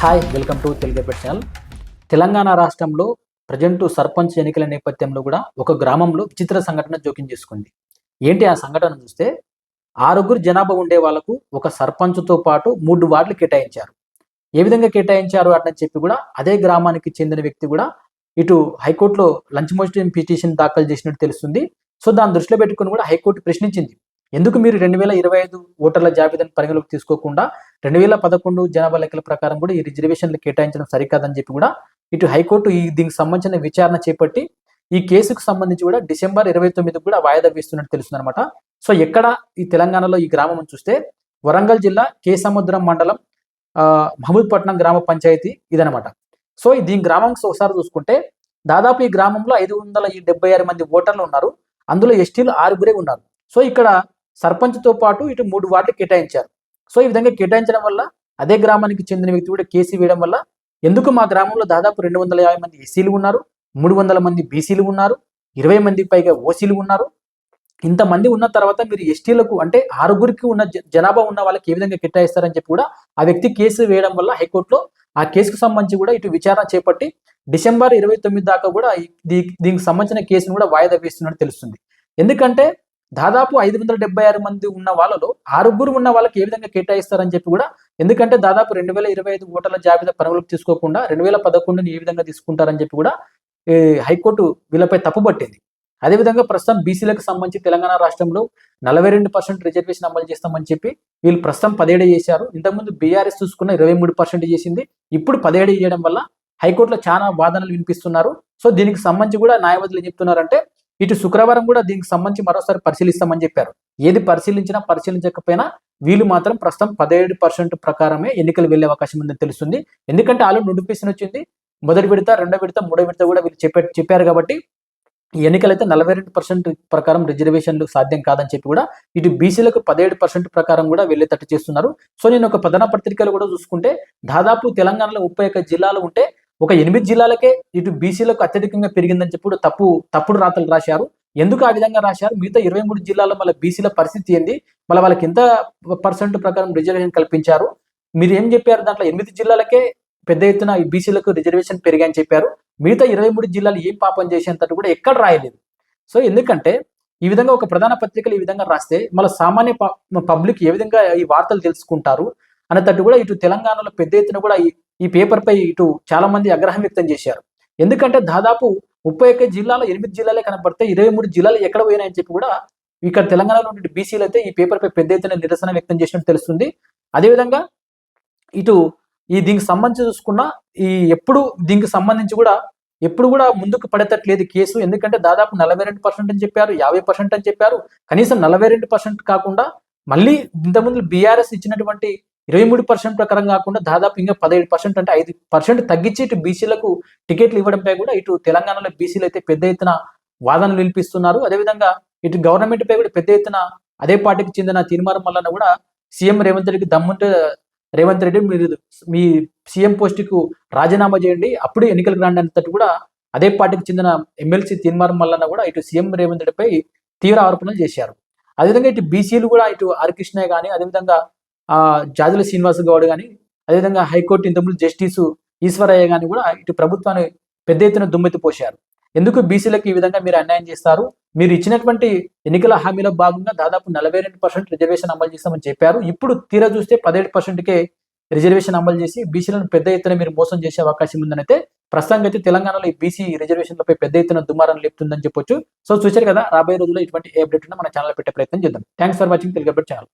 Hi welcome to Telugupeta channel. Telangana రాష్ట్రంలో present sarpanch ఎన్నికల నేపథ్యంలో కూడా ఒక గ్రామంలో విచిత్ర సంఘటన జోక్యం చేసుకుంది. ఏంటి ఆ సంఘటన చూస్తే ఆరుగురు జనాభా ఉండే వాళ్ళకు ఒక సర్పంచ్తో పాటు మూడు వార్డులు కేటాయించారు. ఏ విధంగా కేటాయించారు అని చెప్పి కూడా అదే గ్రామానికి చెందిన వ్యక్తి కూడా ఇటు హైకోర్టులో లంచ్ మోషన్ పిటిషన్ దాఖలు చేసినట్టు తెలుస్తుంది. సో దాని దృష్టిలో పెట్టుకుని కూడా హైకోర్టు ప్రశ్నించింది. ఎందుకు మీరు రెండు వేల ఇరవై ఐదు ఓటర్ల జాబితాను పరిగణలోకి తీసుకోకుండా రెండు వేల పదకొండు జనాభా లెక్కల ప్రకారం కూడా ఈ రిజర్వేషన్లు కేటాయించడం సరికాదని చెప్పి కూడా ఇటు హైకోర్టు ఈ దీనికి సంబంధించిన విచారణ చేపట్టి ఈ కేసుకు సంబంధించి కూడా డిసెంబర్ ఇరవై తొమ్మిది కూడా వాయిదా వేస్తున్నట్టు తెలుస్తుంది అనమాట సో ఎక్కడ ఈ తెలంగాణలో ఈ గ్రామం చూస్తే వరంగల్ జిల్లా కేసముద్రం మండలం ఆ, గ్రామ పంచాయతీ ఇదనమాట సో దీని గ్రామం ఒకసారి చూసుకుంటే దాదాపు ఈ గ్రామంలో ఐదు వందల డెబ్బై ఆరు మంది ఓటర్లు ఉన్నారు. అందులో ఎస్టీలు ఆరుగురే ఉన్నారు. సో ఇక్కడ సర్పంచ్తో పాటు ఇటు మూడు వార్డులు కేటాయించారు. సో ఈ విధంగా కేటాయించడం వల్ల అదే గ్రామానికి చెందిన వ్యక్తి కూడా కేసు వేయడం వల్ల ఎందుకు మా గ్రామంలో దాదాపు రెండు వందల యాభై మంది ఎస్సీలు ఉన్నారు మూడు వందల మంది బీసీలు ఉన్నారు ఇరవై మందికి పైగా ఓసీలు ఉన్నారు. ఇంతమంది ఉన్న తర్వాత మీరు ఎస్టీలకు అంటే ఆరుగురికి ఉన్న జ- జనాభా ఉన్న వాళ్ళకి ఏ విధంగా కేటాయిస్తారని చెప్పి కూడా ఆ వ్యక్తి కేసు వేయడం వల్ల హైకోర్టులో ఆ కేసుకు సంబంధించి కూడా ఇటు విచారణ చేపట్టి డిసెంబర్ ఇరవై తొమ్మిది దాకా కూడా దీనికి సంబంధించిన కేసును కూడా వాయిదా వేస్తున్నట్టు తెలుస్తుంది. ఎందుకంటే దాదాపు ఐదు వందల డెబ్బై ఆరు మంది ఉన్న వాళ్ళలో ఆరుగురు ఉన్న వాళ్ళకి ఏ విధంగా కేటాయిస్తారని చెప్పి కూడా ఎందుకంటే దాదాపు రెండు వేల ఇరవై ఐదు ఓటర్ల జాబితా పరుగులకు తీసుకోకుండా రెండు వేల పదకొండుని ఏ విధంగా తీసుకుంటారని చెప్పి కూడా హైకోర్టు వీళ్ళపై తప్పుపట్టింది. అదేవిధంగా ప్రస్తుతం బీసీలకు సంబంధించి తెలంగాణ రాష్ట్రంలో నలభై రెండు పర్సెంట్ రిజర్వేషన్ అమలు చేస్తామని చెప్పి వీళ్ళు ప్రస్తుతం పదిహేడు చేశారు. ఇంతకుముందు బీఆర్ఎస్ చూసుకున్న ఇరవై మూడు పర్సెంట్ చేసింది. ఇప్పుడు పదిహేడు చేయడం వల్ల హైకోర్టులో చాలా వాదనలు వినిపిస్తున్నారు. సో దీనికి సంబంధించి కూడా న్యాయవాదులు ఏం చెప్తున్నారంటే ఇటు శుక్రవారం కూడా దీనికి సంబంధించి మరోసారి పరిశీలిస్తామని చెప్పారు. ఏది పరిశీలించినా పరిశీలించకపోయినా వీళ్ళు మాత్రం ప్రస్తుతం పదిహేడు పర్సెంట్ ప్రకారమే ఎన్నికలు వెళ్ళే అవకాశం ఉందని తెలుస్తుంది. ఎందుకంటే ఆలో నోటిఫికేషన్ వచ్చింది. మొదటి విడత రెండో విడత మూడో విడత కూడా వీళ్ళు చెప్పారు చెప్పారు కాబట్టి ఎన్నికలైతే నలభై రెండు పర్సెంట్ ప్రకారం రిజర్వేషన్లు సాధ్యం కాదని చెప్పి కూడా ఇటు బీసీలకు పదిహేడు పర్సెంట్ ప్రకారం కూడా వెళ్ళేటట్టు చేస్తున్నారు. సో నేను ఒక ప్రధాన పత్రికలు కూడా చూసుకుంటే దాదాపు తెలంగాణలో ముప్పై ఒక్క జిల్లాలు ఉంటే ఒక ఎనిమిది జిల్లాలకే ఇటు బీసీలకు అత్యధికంగా పెరిగిందని చెప్పి తప్పు తప్పుడు రాతలు రాశారు. ఎందుకు ఆ విధంగా రాశారు? మిగతా ఇరవై మూడు జిల్లాల్లో మళ్ళీ బీసీల పరిస్థితి ఏంది? మళ్ళీ వాళ్ళకి ఎంత పర్సెంట్ ప్రకారం రిజర్వేషన్ కల్పించారు? మీరు ఏం చెప్పారు? దాంట్లో ఎనిమిది జిల్లాలకే పెద్ద ఎత్తున ఈ బీసీలకు రిజర్వేషన్ పెరిగాయని చెప్పారు. మిగతా ఇరవై మూడు జిల్లాలు ఏం పాపం చేసేంతటి కూడా ఎక్కడ రాయలేదు. సో ఎందుకంటే ఈ విధంగా ఒక ప్రధాన పత్రికలు ఈ విధంగా రాస్తే మళ్ళీ సామాన్య పబ్లిక్ ఏ విధంగా ఈ వార్తలు తెలుసుకుంటారు? అన్నట్టు కూడా ఇటు తెలంగాణలో పెద్ద ఎత్తున కూడా ఈ ఈ పేపర్ పై ఇటు చాలా మంది ఆగ్రహం వ్యక్తం చేశారు. ఎందుకంటే దాదాపు ముప్పై ఒక్క జిల్లాలో ఎనిమిది జిల్లాలే కనబడితే ఇరవై మూడు జిల్లాలు ఎక్కడ పోయినాయని చెప్పి కూడా ఇక్కడ తెలంగాణలో ఉన్న బీసీలు అయితే ఈ పేపర్ పై పెద్ద ఎత్తున నిరసన వ్యక్తం చేసినట్టు తెలుస్తుంది. అదేవిధంగా ఇటు ఈ దీనికి సంబంధించి చూసుకున్న ఈ ఎప్పుడు దీనికి సంబంధించి కూడా ఎప్పుడు కూడా ముందుకు పడేటట్లేదు కేసు. ఎందుకంటే దాదాపు నలభై రెండు పర్సెంట్ అని చెప్పారు యాభై పర్సెంట్ అని చెప్పారు. కనీసం నలభై రెండు పర్సెంట్ కాకుండా మళ్ళీ ఇంతకుముందు బీఆర్ఎస్ ఇచ్చినటువంటి ఇరవై మూడు పర్సెంట్ ప్రకారం కాకుండా దాదాపు ఇంకా పదిహేడు పర్సెంట్ అంటే ఐదు పర్సెంట్ తగ్గించి ఇటు బీసీలకు టికెట్లు ఇవ్వడంపై కూడా ఇటు తెలంగాణలో బీసీలు అయితే పెద్ద ఎత్తున వాదనలు వినిపిస్తున్నారు. అదేవిధంగా ఇటు గవర్నమెంట్ పై కూడా పెద్ద ఎత్తున అదే పార్టీకి చెందిన తీర్మానం వలన కూడా సీఎం రేవంత్ రెడ్డికి దమ్ముంటే రేవంత్ రెడ్డి మీరు మీ సీఎం పోస్టుకు రాజీనామా చేయండి. అప్పుడు ఎన్నికలకు రాండి అంతటి కూడా అదే పార్టీకి చెందిన ఎమ్మెల్సీ తీర్మానం వలన కూడా ఇటు సీఎం రేవంత్ రెడ్డిపై తీవ్ర ఆరోపణలు చేశారు. అదేవిధంగా ఇటు బీసీలు కూడా ఇటు హరికృష్ణ కానీ అదేవిధంగా జాజుల శ్రీనివాస్ గౌడ్ కానీ అదేవిధంగా హైకోర్టు ఇంతకుముందు జస్టిస్ ఈశ్వరయ్య కానీ కూడా ఇటు ప్రభుత్వాన్ని పెద్ద ఎత్తున దుమ్మెత్తి పోశారు. ఎందుకు బీసీలకు ఈ విధంగా మీరు అన్యాయం చేస్తారు? మీరు ఇచ్చినటువంటి ఎన్నికల హామీలో భాగంగా దాదాపు నలభై రెండు పర్సెంట్ రిజర్వేషన్ అమలు చేస్తామని చెప్పారు. ఇప్పుడు తీరా చూస్తే పదిహేడు పర్సెంట్కే రిజర్వేషన్ అమలు చేసి బీసీలను పెద్ద ఎత్తున మీరు మోసం చేసే అవకాశం ఉందని అయితే ప్రస్తుతానికి అయితే తెలంగాణలో ఈ బీసీ రిజర్వేషన్లపై పెద్ద ఎత్తున దుమారం లేపుతుందని చెప్పొచ్చు. సో చూశారు కదా రాబోయే రోజుల్లో ఇటువంటి ఏ అప్డేట్ ఉన్నా మన ఛానల్ పెట్టే ప్రయత్నం చేద్దాం. Thanks for watching Telugu update channel